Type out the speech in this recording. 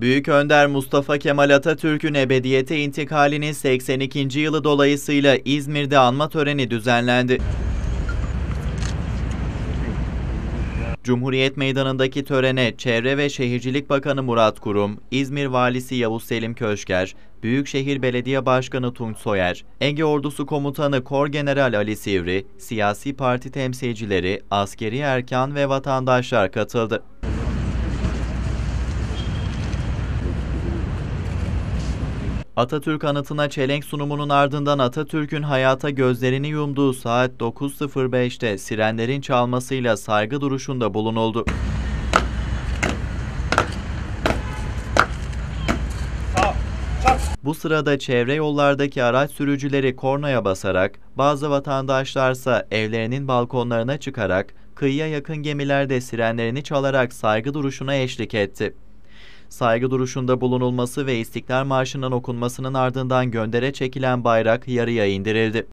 Büyük Önder Mustafa Kemal Atatürk'ün ebediyete intikalinin 82. yılı dolayısıyla İzmir'de anma töreni düzenlendi. Cumhuriyet Meydanı'ndaki törene Çevre ve Şehircilik Bakanı Murat Kurum, İzmir Valisi Yavuz Selim Köşker, Büyükşehir Belediye Başkanı Tunç Soyer, Ege Ordusu Komutanı Kor General Ali Sivri, siyasi parti temsilcileri, askeri erkan ve vatandaşlar katıldı. Atatürk anıtına çelenk sunumunun ardından Atatürk'ün hayata gözlerini yumduğu saat 9.05'te sirenlerin çalmasıyla saygı duruşunda bulunuldu. Bu sırada çevre yollardaki araç sürücüleri kornaya basarak, bazı vatandaşlarsa evlerinin balkonlarına çıkarak, kıyıya yakın gemilerde sirenlerini çalarak saygı duruşuna eşlik etti. Saygı duruşunda bulunulması ve İstiklal Marşı'nın okunmasının ardından göndere çekilen bayrak yarıya indirildi.